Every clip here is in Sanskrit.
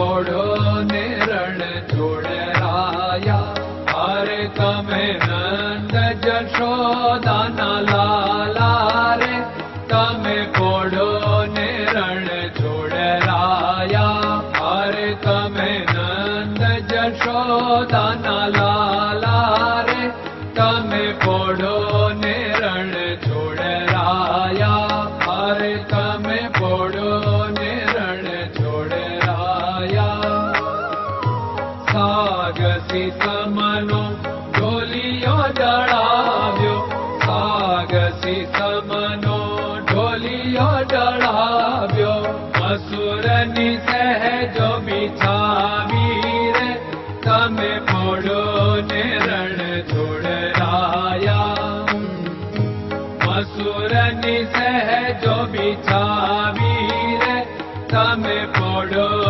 Lord. સમનો ઢોલિયો ડળાવ્યો સાગસી સમનો ઢોલિયો ડળાવ્યો અસુરની સહેજો બિછાવી રે તમે પોડો ને રણ છોડરાયા મસુરની સહેજો બિછાવી રે તમે પોડો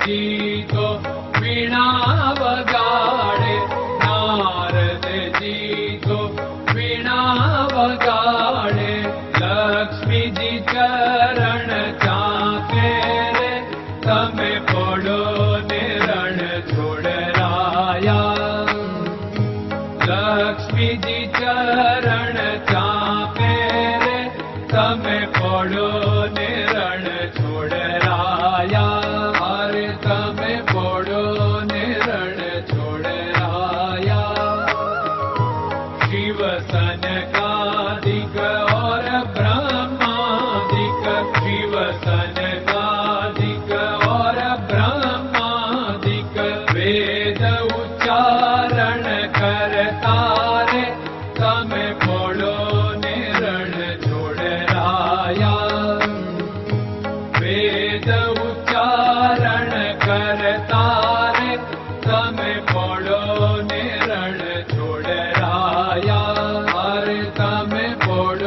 जी को बिना बगाड़े, नारद जी को बिना बगाड़े, लक्ष्मी जी चरण चाके रे, तमे पड़ो निरण रण लक्ष्मी जी चरण चाके रे, तमे पड़ो छोड़ राया।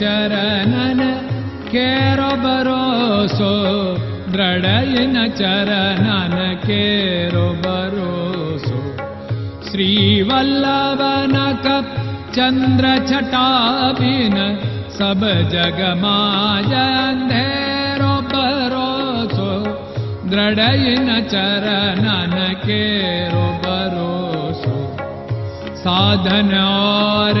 चरणन केरो भरोसो द्रडयन चरणन केरो भरोसो श्रीवल्लभ चन्द्र छटाभिन सब जगमाजेरो भरोसो दृढयिन चरणन केरो भरोसो साधन और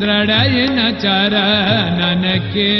दृढयिन चरणन के